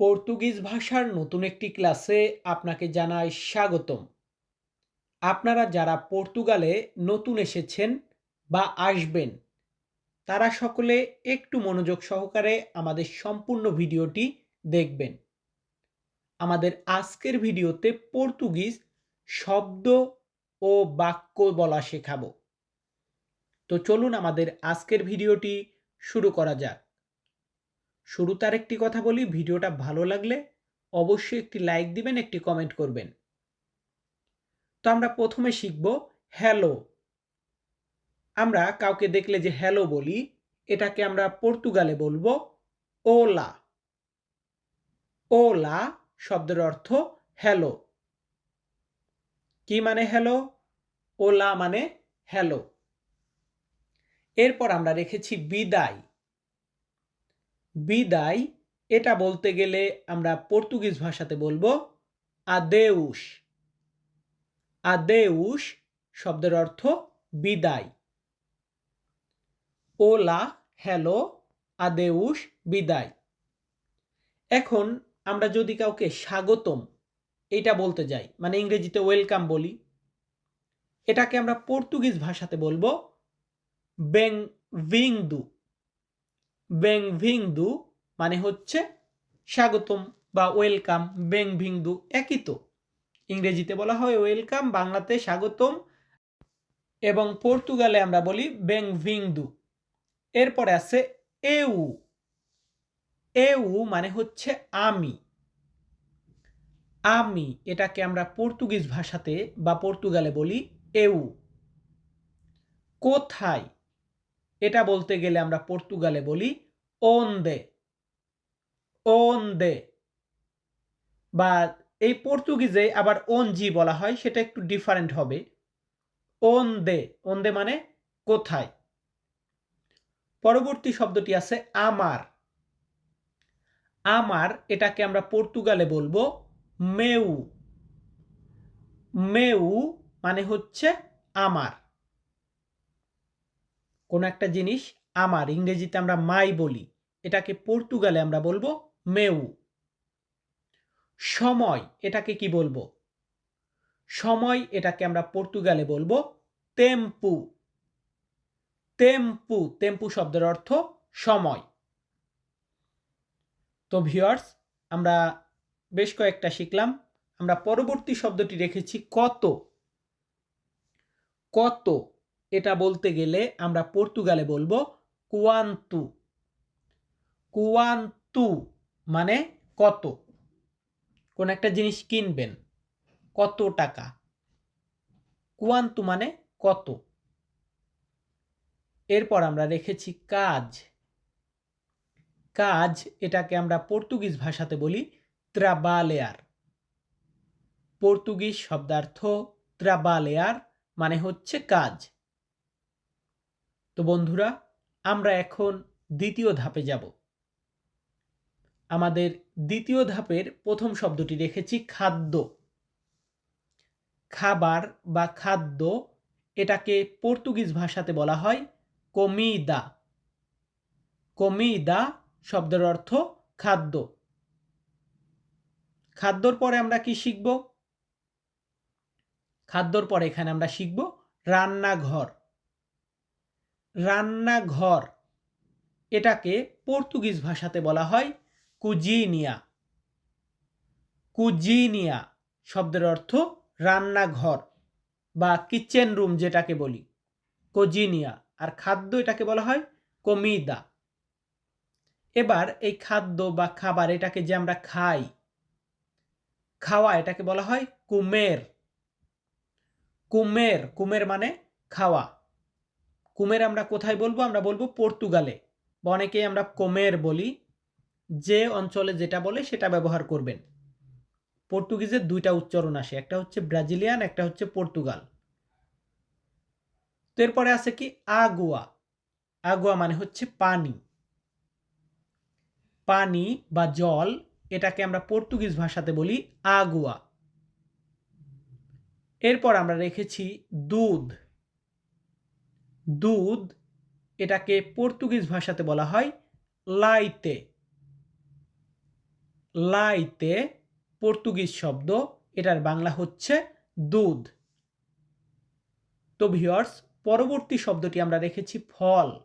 Portuguese ভাষার নতুন একটি ক্লাসে আপনাকে জানাই স্বাগতম। আপনারা যারা পর্তুগালে নতুন এসেছেন বা আসবেন, তারা সকলে একটু মনোযোগ সহকারে আমাদের সম্পূর্ণ ভিডিওটি দেখবেন। আমাদের আজকের ভিডিওতে পর্তুগিজ শব্দ ও বাক্য বলা শেখাবো। তো চলুন আমাদের আজকের ভিডিওটি শুরু করা যাক। শুরুতে আর একটি কথা বলি, ভিডিওটা ভালো লাগলে অবশ্যই একটি লাইক দিবেন, একটি কমেন্ট করবেন। তো আমরা প্রথমে শিখব হ্যালো আমরা কাউকে দেখলে যে হ্যালো বলি, এটাকে আমরা পর্তুগালে বলব ওলা ওলা শব্দের অর্থ হ্যালো কি মানে হ্যালো ওলা মানে হ্যালো এরপর আমরা রেখেছি বিদায়। বিদায়। এটা বলতে গেলে আমরা পর্তুগিজ ভাষাতে বলব আদেউস আদেউস শব্দের অর্থ বিদায়। ওলা, হ্যালো আদেউস বিদায়। এখন আমরা যদি কাউকে স্বাগতম, এটা বলতে যাই মানে ইংরেজিতে ওয়েলকাম বলি, এটাকে আমরা পর্তুগিজ ভাষাতে বলব বেং, ভিংদু। বেংভিংদু মানে হচ্ছে স্বাগতম বা ওয়েলকাম, বেংভিংদু একই তো। ইংরেজিতে বলা হয় ওয়েলকাম, বাংলাতে স্বাগতম এবং পর্তুগালে আমরা বলি বেংভিংদু। এরপরে আছে এউ। এউ মানে হচ্ছে আমি। আমি এটাকে আমরা পর্তুগিজ ভাষাতে বা পর্তুগালে বলি এউ। কোথায়? এটা বলতে গেলে আমরা পর্তুগালে বলি ওন্দে ওন্দে বা এই পর্তুগিজে আবার ওনজি বলা হয়, সেটা একটু ডিফারেন্ট হবে। ওন্দে ওন্দে মানে কোথায়? পরবর্তী শব্দটি আছে আমার আমার এটাকে আমরা পর্তুগালে বলব মেউ মেউ মানে হচ্ছে আমার। কোনো একটা জিনিস আমার, ইংরেজিতে আমরা মাই বলি, এটাকে পর্তুগালে আমরা বলব মেউ সময়, এটাকে কি বলব? সময়, এটাকে আমরা পর্তুগালে বলব তেম্পু তেম্পু তেম্পু শব্দের অর্থ সময়। তো ভিওয়ার্স আমরা বেশ কয়েকটা শিখলাম। আমরা পরবর্তী শব্দটি রেখেছি কত। কত। এটা বলতে গেলে আমরা পর্তুগালে বলব কুয়ান্তু। কুয়ান্তু মানে কত? কোন একটা জিনিস কিনবেন, কত টাকা? কুয়ান্তু মানে কত? এরপর আমরা রেখেছি কাজ। কাজ এটাকে আমরা পর্তুগিজ ভাষাতে বলি ত্রাবালেয়ার। পর্তুগিজ শব্দার্থ ত্রাবালেয়ার মানে হচ্ছে কাজ। তো বন্ধুরা, আমরা এখন দ্বিতীয় ধাপে যাব। আমাদের দ্বিতীয় ধাপের প্রথম শব্দটি রেখেছি খাদ্য। খাবার বা খাদ্য এটাকে পর্তুগিজ ভাষাতে বলা হয় কমিদা। কমিদা শব্দের অর্থ খাদ্য। খাদ্যর পরে আমরা কি শিখব? খাদ্যর পরে এখানে আমরা শিখব রান্নাঘর। রান্নাঘর, এটাকে পর্তুগিজ ভাষাতে বলা হয় কুজিনিয়া। কুজিনিয়া শব্দের অর্থ রান্নাঘর বা কিচেন রুম যেটাকে বলি। কোজিনিয়া, আর খাদ্য এটাকে বলা হয় কমিদা। এবার এই খাদ্য বা খাবার এটাকে যে আমরা খাই, খাওয়া এটাকে বলা হয় কুমের। কুমের কুমের মানে খাওয়া। কুমের আমরা কোথায় বলব? আমরা বলব পর্তুগালে। বা অনেকেই আমরা কোমের বলি। যে অঞ্চলে যেটা বলে সেটা ব্যবহার করবেন। পর্তুগিজের দুইটা উচ্চারণ আসে। একটা হচ্ছে ব্রাজিলিয়ান, একটা হচ্ছে পর্তুগাল। তো এরপরে আছে কি? আগুয়া। আগুয়া মানে হচ্ছে পানি। পানি বা জল, এটাকে আমরা পর্তুগিজ ভাষাতে বলি আগুয়া। এরপর আমরা রেখেছি দুধ। দুধ, এটাকে পর্তুগিজ ভাষাতে বলা হয় লাইতে। লাইতে পর্তুগিজ শব্দ, এটার বাংলা হচ্ছে দুধ। তো ভিওর্স পরবর্তী শব্দটি আমরা রেখেছি ফল।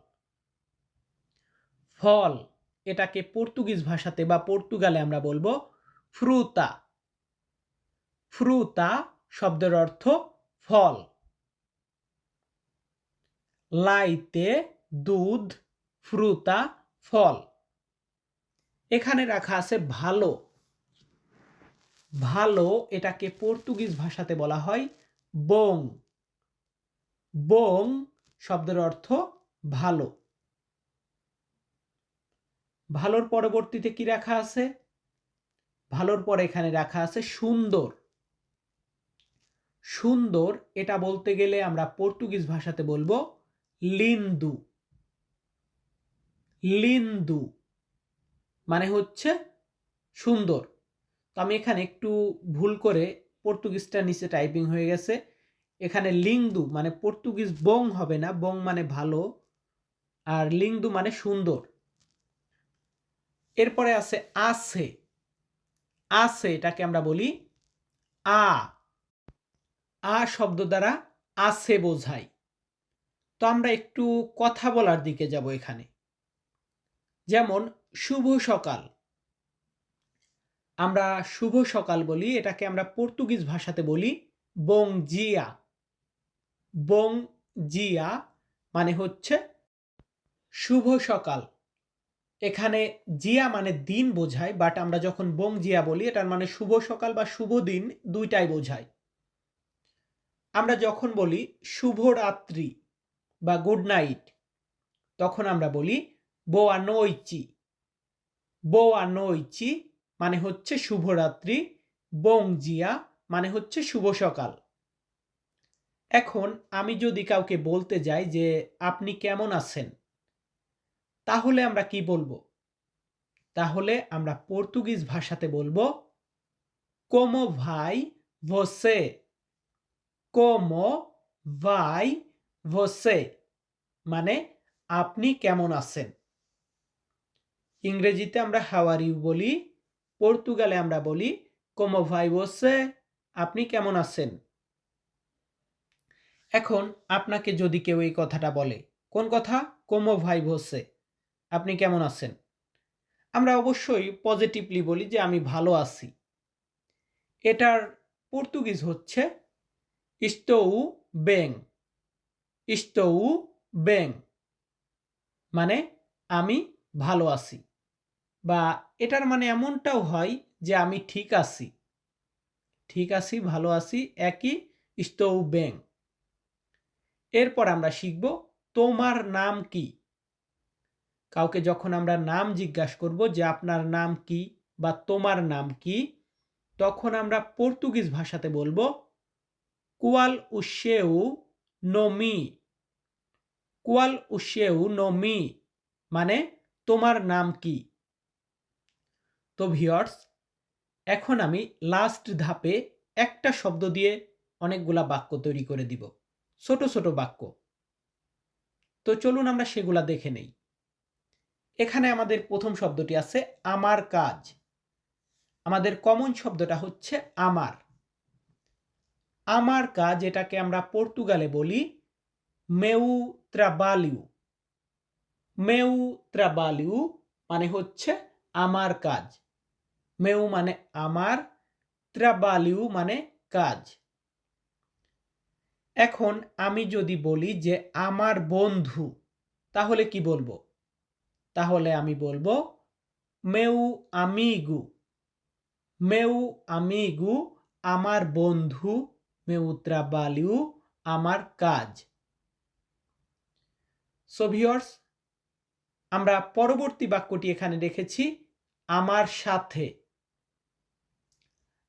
ফল, এটাকে পর্তুগিজ ভাষাতে বা পর্তুগালে আমরা বলব ফ্রুতা। ফ্রুতা শব্দের অর্থ ফল। লাইতে দুধ, ফ্রুতা, ফল। এখানে রাখা আছে ভালো। ভালো এটাকে পর্তুগিজ ভাষাতে বলা হয় বং বং শব্দের অর্থ ভালো। ভালোর পরবর্তীতে কি রাখা আছে? ভালোর পরে এখানে রাখা আছে সুন্দর। সুন্দর এটা বলতে গেলে আমরা পর্তুগিজ ভাষাতে বলব লিন্দু। লিন্দু মানে হচ্ছে সুন্দর। তো আমি এখানে একটু ভুল করে পর্তুগিজটা নিচে টাইপিং হয়ে গেছে। এখানে লিংদু মানে পর্তুগিজ বং হবে না, বং মানে ভালো আর লিংদু মানে সুন্দর। এরপরে আছে আছে। আছে এটাকে আমরা বলি আ। আ শব্দ দ্বারা আছে বোঝাই তো আমরা একটু কথা বলার দিকে যাব এখানে। যেমন, শুভ সকাল। আমরা শুভ সকাল বলি, এটাকে আমরা পর্তুগিজ ভাষাতে বলি বং জিয়া। বং জিয়া মানে হচ্ছে শুভ সকাল। এখানে জিয়া মানে দিন বোঝায় বাট আমরা যখন বং জিয়া বলি, এটার মানে শুভ সকাল বা শুভ দিন দুইটাই বোঝায়। আমরা যখন বলি শুভ রাত্রি বা গুড নাইট তখন আমরা বলি বোয়া নইচি বোয়া নইচি মানে হচ্ছে শুভরাত্রি, বং জিয়া মানে হচ্ছে শুভ সকাল। এখন আমি যদি কাউকে বলতে যাই যে আপনি কেমন আছেন, তাহলে আমরা কি বলব? তাহলে আমরা পর্তুগিজ ভাষাতে বলব, কোমো ভাই ভোসে, কোমো ভাই ভোসে মানে আপনি কেমন আছেন? ইংরেজিতে আমরা হাওয়ার ইউ বলি, পর্তুগালে আমরা বলি কোমো ভাই ভোসে আপনি কেমন আছেন? এখন আপনাকে যদি কেউ এই কথাটা বলে, কোন কথা? কোমো ভাই ভোসে আপনি কেমন আছেন? আমরা অবশ্যই পজিটিভলি বলি যে, আমি ভালো আছি। এটার পর্তুগিজ হচ্ছে ইস্তৌ বেং ইস্তৌ ব্যাং মানে আমি ভালো আছি। বা এটার মানে এমনটাও হয় যে আমি ঠিক আছি। ঠিক আছি, ভালো আছি, একই ইস্তৌ ব্যাং এরপর আমরা শিখব তোমার নাম কি। কাউকে যখন আমরা নাম জিজ্ঞাসা করব যে আপনার নাম কি বা তোমার নাম কি, তখন আমরা পর্তুগিজ ভাষাতে বলব, কুয়াল উশেউ নমি। কুয়াল উশেউ নমি মানে তোমার নাম কি? তো ভিওর্স এখন আমি লাস্ট ধাপে একটা শব্দ দিয়ে অনেকগুলা বাক্য তৈরি করে দিব। ছোট ছোট বাক্য। তো চলুন আমরা সেগুলা দেখে নেই। এখানে আমাদের প্রথম শব্দটি আছে আমার কাজ। আমাদের কমন শব্দটা হচ্ছে আমার। আমার কাজ, এটাকে আমরা পর্তুগালে বলি মেউ ত্রাবালিউ মেউ ত্রাবালিউ মানে হচ্ছে আমার কাজ। মেউ মানে আমার ত্রাবালিউ মানে কাজ। এখন আমি যদি বলি যে আমার বন্ধু, তাহলে কি বলব? তাহলে আমি বলব মেউ আমিগু মেউ আমিগু আমার বন্ধু মেউ ত্রাবালিউ আমার কাজ। সো ভিওর্স আমরা পরবর্তী বাক্যটি এখানে রেখেছি, আমার সাথে।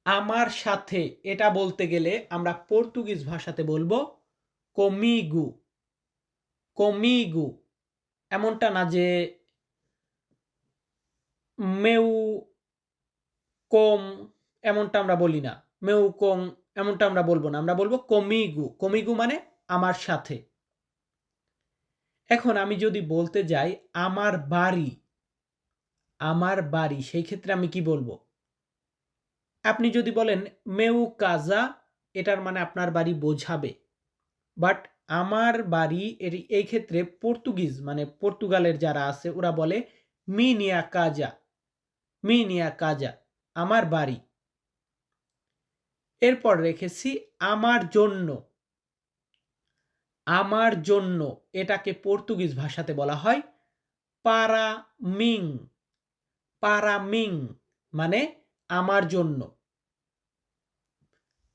আমার সাথে, এটা বলতে গেলে আমরা পর্তুগিজ ভাষাতে বলব, কমিগু। কমিগু, এমনটা না যে মেউ কম, এমনটা আমরা বলি না। মেউ কম, এমনটা আমরা বলব না। আমরা বলব কমিগু। কমিগু মানে আমার সাথে। এখন আমি যদি বলতে যাই, আমার বাড়ি আমার বাড়ি, সেই ক্ষেত্রে আমি কি বলব? আপনি যদি বলেন, মেউ কাজা এটার মানে আপনার বাড়ি বোঝাবে। বাট আমার বাড়ি এর, এই ক্ষেত্রে পর্তুগিজ মানে পর্তুগালের যারা আছে, ওরা বলে, মি নিয়া কাজা মি নিয়া কাজা আমার বাড়ি। এরপর রেখেছি, আমার জন্য আমার জন্য এটাকে পর্তুগিজ ভাষাতে বলা হয় পারা মিং পারা মিং মানে আমার জন্য।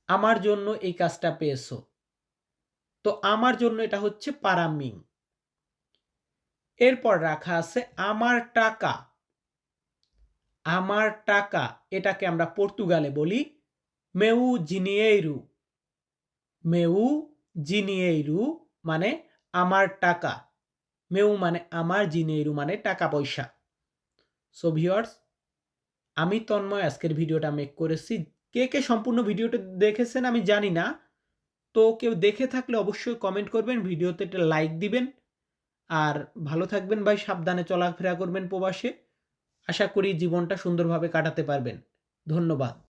আমার জন্য এই কাজটা পেয়েছ। তো আমার জন্য এটা হচ্ছে পারামিং। এরপর রাখা আছে আমার টাকা। আমার টাকা, এটাকে আমরা পর্তুগালে বলি মেউ জিনিয়েরু মেউ জিনিয়েরু মানে আমার টাকা। মেউ মানে আমার জিনিয়েরু মানে টাকা পয়সা। সো ভিওয়ার্স আমি তন্ময়, আজকের ভিডিওটা মেক করেছি। কে কে সম্পূর্ণ ভিডিওটা দেখেছেন আমি জানি না। তো কেউ দেখে থাকলে অবশ্যই কমেন্ট করবেন, ভিডিওতে একটা লাইক দিবেন। আর ভালো থাকবেন ভাই, সাবধানে চলাফেরা করবেন প্রবাসে। আশা করি জীবনটা সুন্দরভাবে কাটাতে পারবেন। ধন্যবাদ।